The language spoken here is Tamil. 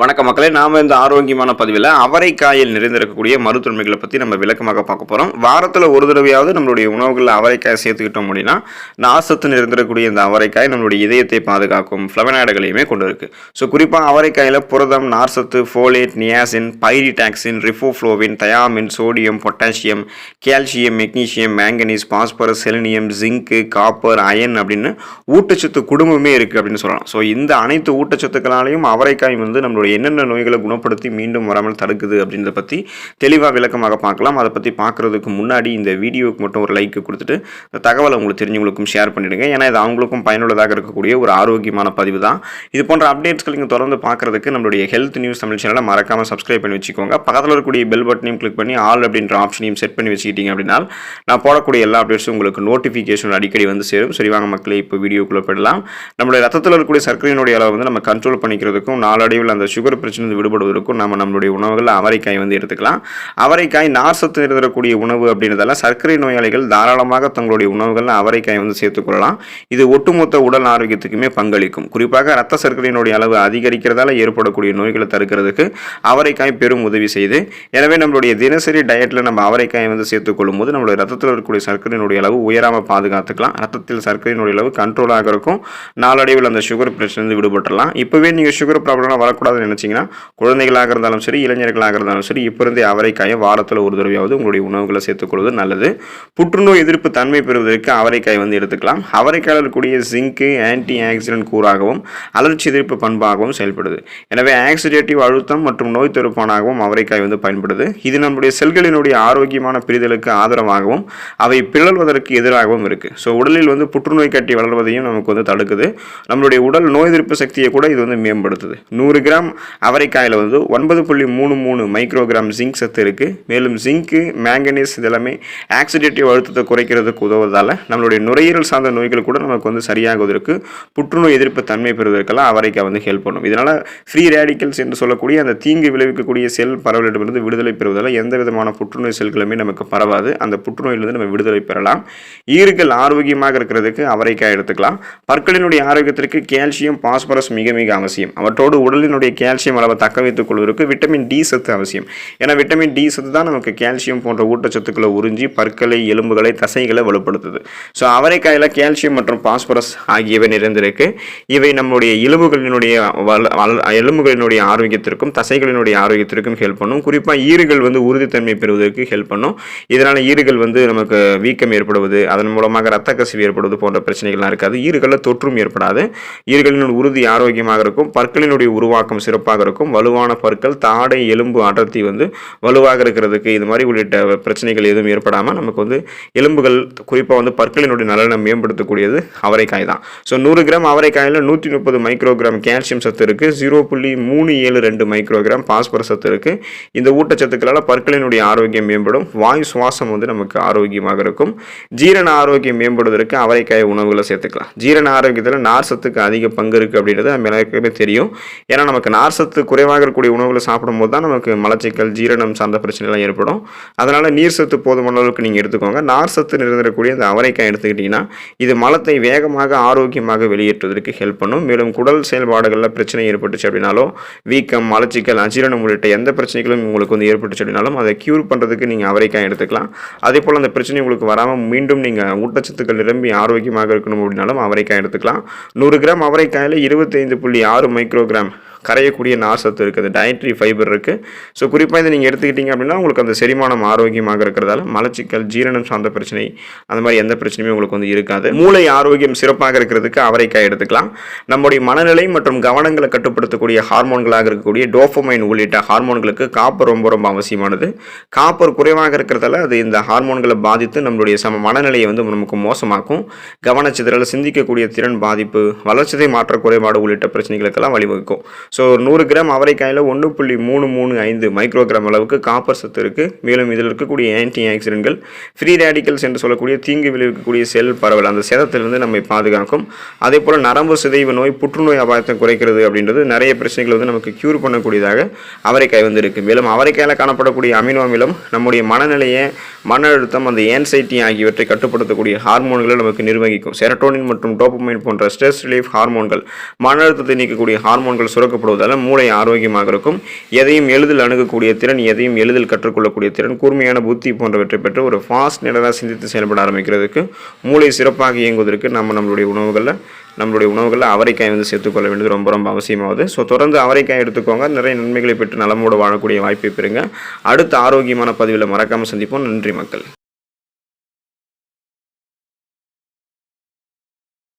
வணக்க மக்களே நாம இந்த ஆரோக்கியமான பதிவில் அவரைக்காயில் நிறைந்திருக்கக்கூடிய மருத்துவமைகளை பற்றி நம்ம விளக்கமாக பார்க்க போகிறோம் வாரத்தில் ஒரு தடவையாவது நம்மளுடைய உணவுகளில் அவரைக்காய் சேர்த்துக்கிட்டோம் அப்படின்னா நாசத்து நிறைந்திருக்கக்கூடிய இந்த அவரைக்காய் நம்மளுடைய இதயத்தை பாதுகாக்கும் ஃப்ளவனாய்டுகளையுமே கொண்டு இருக்கு. ஸோ குறிப்பாக அவரைக்காயில் புரதம் நார்சத்து folate niacin pyridoxine riboflavin thiamine sodium potassium calcium magnesium manganese phosphorus selenium zinc copper iron அப்படின்னு ஊட்டச்சத்து குடும்பமே இருக்குது அப்படின்னு சொல்லலாம். ஸோ இந்த அனைத்து ஊட்டச்சத்துக்களாலையும் அவரைக்காய் வந்து நம்மளுடைய என்னென்ன நோய்களை குணப்படுத்தி மீண்டும் வராமல் தடுக்குது அப்படின்றத பற்றி தெளிவாக விளக்கமாக பார்க்கலாம். அதை பற்றி பார்க்குறதுக்கு முன்னாடி இந்த வீடியோவுக்கு மட்டும் ஒரு லைக் கொடுத்துட்டு இந்த தகவலை உங்களுக்கு தெரிஞ்சவங்களுக்கும் ஷேர் பண்ணிடுங்க. ஏன்னா இது அவங்களுக்கும் பயனுள்ளதாக இருக்கக்கூடிய ஒரு ஆரோக்கியமான பதிவு தான். இது போன்ற அப்டேட்ஸ்கள் நீங்கள் தொடர்ந்து பார்க்குறதுக்கு நம்மளுடைய ஹெல்த் நியூஸ் தமிழ் சேனலை மறக்காமல் சப்ஸ்கிரைப் பண்ணி வச்சுக்கோங்க. பக்கத்தில் இருக்கக்கூடிய பெல் பட்டனையும் கிளிக் பண்ணி ஆல் அப்படின்ற ஆப்ஷனையும் செட் பண்ணி வச்சுக்கிட்டீங்க அப்படின்னா நான் போடக்கூடிய எல்லா அப்டேட்ஸும் உங்களுக்கு நோட்டிஃபிகேஷன் அடிக்கடி வந்து சேரும். சரி வாங்க மக்களே இப்போ வீடியோக்குள்ளே போயிடலாம். நம்மளுடைய ரத்தத்தில் இருக்கக்கூடிய சர்க்கரையினுடைய அளவை வந்து நம்ம கண்ட்ரோல் பண்ணிக்கிறதுக்கும் நாளடைவில் அந்த சுகர் சுகர் பிரச்சனை விடுபடுவதற்கும் நம்ம நம்மளுடைய உணவுகளில் அவரைக்காய் வந்து எடுத்துக்கலாம். அவரைக்காய் நார்சத்து நிறுத்தக்கூடிய உணவு அப்படின்றதால சர்க்கரை நோயாளிகள் தாராளமாக தங்களுடைய உணவுகளில் அவரைக்காய் வந்து சேர்த்துக்கொள்ளலாம் இது ஒட்டுமொத்த உடல் ஆரோக்கியத்துக்குமே பங்களிக்கும். குறிப்பாக ரத்த சர்க்கரையினுடைய அளவு அதிகரிக்கிறதால ஏற்படக்கூடிய நோய்களை தடுக்கிறதுக்கு அவரைக்காய் பெரும் உதவி செய்யுது எனவே நம்மளுடைய தினசரி டயட்டில் நம்ம அவரைக்காய் வந்து சேர்த்துக்கொள்ளும் போது நம்மளுடைய ரத்தத்தில் இருக்கக்கூடிய சர்க்கரையினுடைய அளவு உயராமல் பாதுகாத்துக்கலாம். ரத்தத்தில் சர்க்கரையினுடைய அளவு கண்ட்ரோலாக இருக்கும். நாளடைவில் அந்த சுகர் பிரச்சனை விடுபட்டுலாம் இப்போவே நீங்கள் சுகர் ப்ராப்ளம்லாம் வரக்கூடாதுன்னு நினச்சிங்கன்னா குழந்தைகளாக இருந்தாலும் சரி இளைஞர்களாக இருந்தாலும் சரி இப்போ இருந்தே அவரைக்காயை வாரத்தில் ஒரு தடவையாவது உங்களுடைய உணவுகளை சேர்த்துக்கொள்வது நல்லது. புற்றுநோய் எதிர்ப்பு தன்மை பெறுவதற்கு அவரைக்காய் வந்து எடுத்துக்கலாம். அவரைக்காயில் இருக்கக்கூடிய ஜிங்கு ஆன்டி ஆக்சிடென்ட் கூறாகவும் அலர்ச்சி எதிர்ப்பு பண்பாகவும் செயல்படுது. எனவே ஆக்சிடேட்டிவ் அழுத்தம் மற்றும் நோய் தடுப்பானாகவும் அவரைக்காய் வந்து பயன்படுது. இது நம்முடைய செல்களினுடைய ஆரோக்கியமான பிரிதலுக்கு ஆதரவாகவும் அவை பிளல்வதற்கு எதிராகவும் இருக்குது ஸோ உடலில் வந்து புற்றுநோய் கட்டி வளர்வதையும் நமக்கு வந்து தடுக்குது. நம்மளுடைய உடல் நோய் எதிர்ப்பு சக்தியை கூட இது வந்து மேம்படுத்துது. நூறு கிராம் அவரைக்காயில் வந்து ஒன்பது புள்ளி மூணு மூணு மைக்ரோகிராம் ஜிங்க் சத்து இருக்குது மேலும் ஜிங்க்கு மேங்கனீஸ் இதெல்லாமே ஆக்சிடேட்டிவ் அழுத்தத்தை குறைக்கிறதுக்கு உதவுவதால் நம்மளுடைய நுரையீரல் சார்ந்த நோய்கள் கூட நமக்கு வந்து சரியாகுவதற்கு புற்றுநோய் எதிர்ப்பு தன்மை பெறுவதற்கெல்லாம் அவரைக்காய் வந்து ஹெல்ப் பண்ணும். இதனால் ஃப்ரீ ரேடிக்கல்ஸ் என்று சொல்லக்கூடிய அந்த தீங்கு விளைவிக்கக்கூடிய செல் பரவலிடமிருந்து விடுதலை பெறுவதால் எந்த விதமான புற்றுநோய் செல்களுமே நமக்கு பரவாது. அந்த புற்றுநோயிலிருந்து நம்ம விடுதலை பெறலாம். ஈறுகள் ஆரோக்கியமாக இருக்கிறதுக்கு அவரைக்காய் எடுத்துக்கலாம். பற்களினுடைய ஆரோக்கியத்திற்கு கால்சியம் பாஸ்பரஸ் மிக மிக அவசியம். அவற்றோடு உடலினுடைய கால்சியம் அளவை தக்க வைத்துக் கொள்வதற்கு விட்டமின் டி சத்து அவசியம். ஏன்னா விட்டமின் டி சத்து தான் நமக்கு கால்சியம் போன்ற ஊட்டச்சத்துக்களை உறிஞ்சி பற்களை எலும்புகளை தசைகளை வலுப்படுத்துது. ஸோ அவரைக்காயில் கால்சியம் மற்றும் பாஸ்பரஸ் ஆகியவை நிறைந்திருக்கு. இவை நம்முடைய எலும்புகளினுடைய வள- எலும்புகளினுடைய ஆரோக்கியத்திற்கும் தசைகளினுடைய ஆரோக்கியத்திற்கும் ஹெல்ப் பண்ணும். குறிப்பாக ஈறுகள் வந்து உறுதித்தன்மை பெறுவதற்கு ஹெல்ப் பண்ணும். இதனால் ஈறுகள் வந்து நமக்கு வீக்கம் ஏற்படுவது அதன் மூலமாக ரத்த கசிவு ஏற்படுவது போன்ற பிரச்சனைகள்லாம் இருக்காது. ஈறுகளில் தொற்றும் ஏற்படாது. ஈறுகளினுடைய உறுதி ஆரோக்கியமாக இருக்கும். பற்களினுடைய உருவாக்கம் சிறப்பாக இருக்கும். வலுவான பற்கள் தாடை எலும்பு அடர்த்தி வந்து வலுவாக இருக்கிறதுக்கு இது மாதிரி உள்ளிட்ட பிரச்சனைகள் எதுவும் ஏற்படாமல் நமக்கு வந்து எலும்புகள் குறிப்பாக வந்து பற்களினுடைய நலனை மேம்படுத்தக்கூடியது அவரைக்காய் தான். ஸோ நூறு கிராம் அவரைக்காயில் நூற்றி முப்பது மைக்ரோகிராம் கால்சியம் சத்து இருக்குது ஜீரோ புள்ளி மூணு ஏழு ரெண்டு மைக்ரோகிராம் பாஸ்பரஸ் சத்து இருக்குது இந்த ஊட்டச்சத்துக்களால் பற்களினுடைய ஆரோக்கியம் மேம்படும். வாயு சுவாசம் வந்து நமக்கு ஆரோக்கியமாக இருக்கும். ஜீரண ஆரோக்கியம் மேம்படுவதற்கு அவரைக்காய் உணவுகளை சேர்த்துக்கலாம். ஜீரண ஆரோக்கியத்தில் நார் சத்துக்கு அதிக பங்கு இருக்குது அப்படின்றது நம்ம எல்லாருக்குமே தெரியும். ஏன்னா நமக்கு நார் சத்து குறைவாக இருக்கக்கூடிய உணவுகளை சாப்பிடும்போது தான் நமக்கு மலச்சிக்கல் ஜீரணம் சார்ந்த பிரச்சனைலாம் ஏற்படும். அதனால் நீர் சத்து போதுமான அளவுக்கு நீங்கள் எடுத்துக்கோங்க. நார் சத்து நிறைந்திருக்கக்கூடிய இந்த அவரைக்காய் எடுத்துக்கிட்டிங்கன்னா இது மலத்தை வேகமாக ஆரோக்கியமாக வெளியேற்றுவதற்கு ஹெல்ப் பண்ணும். மேலும் குடல் செயல்பாடுகளில் பிரச்சனை ஏற்பட்டுச்சு அப்படின்னாலோ வீக்கம் மலச்சிக்கல் அஜீரணம் உள்ளிட்ட எந்த பிரச்சனைகளும் உங்களுக்கு வந்து ஏற்பட்டுச்சு அப்படின்னாலும் அதை க்யூர் பண்ணுறதுக்கு நீங்கள் அவரைக்காய் எடுத்துக்கலாம். அதே போல் அந்த பிரச்சனை உங்களுக்கு வராமல் மீண்டும் நீங்கள் ஊட்டச்சத்துக்கள் நிரம்பி ஆரோக்கியமாக இருக்கணும் அப்படின்னாலும் அவரைக்காய் எடுத்துக்கலாம். நூறு கிராம் அவரைக்காயில் இருபத்தைந்து புள்ளி ஆறு மைக்ரோகிராம் கரையக்கூடிய நார்சத்து இருக்குது டயட்ரி ஃபைபர் இருக்குது ஸோ குறிப்பாக இதை நீங்கள் எடுத்துக்கிட்டீங்க அப்படின்னா உங்களுக்கு அந்த செரிமானம் ஆரோக்கியமாக இருக்கிறதால மலச்சிக்கல் ஜீரணம் சார்ந்த பிரச்சனை அந்த மாதிரி எந்த பிரச்சனையுமே உங்களுக்கு வந்து இருக்காது. மூளை ஆரோக்கியம் சிறப்பாக இருக்கிறதுக்கு அவரைக்காய் எடுத்துக்கலாம். நம்முடைய மனநிலை மற்றும் கவனங்களை கட்டுப்படுத்தக்கூடிய ஹார்மோன்களாக இருக்கக்கூடிய டோஃபமைன் உள்ளிட்ட ஹார்மோன்களுக்கு காப்பர் ரொம்ப ரொம்ப அவசியமானது. காப்பர் குறைவாக இருக்கிறதால அது இந்த ஹார்மோன்களை பாதித்து நம்மளுடைய சம மனநிலையை வந்து நமக்கு மோசமாக்கும். கவனச்சிதறல் சிந்திக்கக்கூடிய திறன் பாதிப்பு வளர்ச்சிதை மாற்ற குறைபாடு உள்ளிட்ட பிரச்சனைகளுக்கெல்லாம் வழிவகுக்கும். ஸோ நூறு கிராம் அவரைக்காயில் ஒன்று புள்ளி மூணு மூணு ஐந்து மைக்ரோகிராம் அளவுக்கு காப்பர் சத்து இருக்குது மேலும் இதில் இருக்கக்கூடிய ஆன்டி ஆக்சிடென்ட்கள் ஃப்ரீ ரேடிக்கல்ஸ் என்று சொல்லக்கூடிய தீங்கு விளைவிக்கக்கூடிய செல் பரவல் அந்த சேதத்திலிருந்து நம்மை பாதுகாக்கும். அதே போல் நரம்பு சிதைவு நோய் புற்றுநோய் அபாயத்தை குறைக்கிறது அப்படின்றது நிறைய பிரச்சனைகள் வந்து நமக்கு க்யூர் பண்ணக்கூடியதாக அவரைக்காய் வந்து இருக்குது மேலும் அவரைக்காயில் காணப்படக்கூடிய அமினோ அமிலம் நம்முடைய மனநிலையை மன அழுத்தம் அந்த ஏன்சைட்டி ஆகியவற்றை கட்டுப்படுத்தக்கூடிய ஹார்மோன்களை நமக்கு நிர்வகிக்கும். செரட்டோனின் மற்றும் டோப்பமைன் போன்ற ஸ்ட்ரெஸ் ரிலீஃப் ஹார்மோன்கள் மன அழுத்தத்தை நீக்கக்கூடிய ஹார்மோன்கள் சுரக்க கொடுக்கப்படுவதால் மூளை ஆரோக்கியமாக இருக்கும் எதையும் எளிதில் அணுகக்கூடிய திறன் எதையும் எளிதில் கற்றுக்கொள்ளக்கூடிய திறன் கூர்மையான புத்தி போன்றவற்றை பெற்று ஒரு ஃபாஸ்ட் நிலையாக சிந்தித்து செயல்பட ஆரம்பிக்கிறதுக்கு மூளை சிறப்பாக இயங்குவதற்கு நம்ம நம்மளுடைய உணவுகளில் நம்மளுடைய உணவுகளில் அவரைக்காய் வந்து சேர்த்துக்கொள்ள வேண்டியது ரொம்ப ரொம்ப அவசியமாகுது ஸோ தொடர்ந்து அவரைக்காய் எடுத்துக்கோங்க. நிறைய நன்மைகளை பெற்று நலமோடு வாழக்கூடிய வாய்ப்பை பெறுங்க. அடுத்த ஆரோக்கியமான பதிவில் மறக்காமல் சந்திப்போம். நன்றி மக்கள்.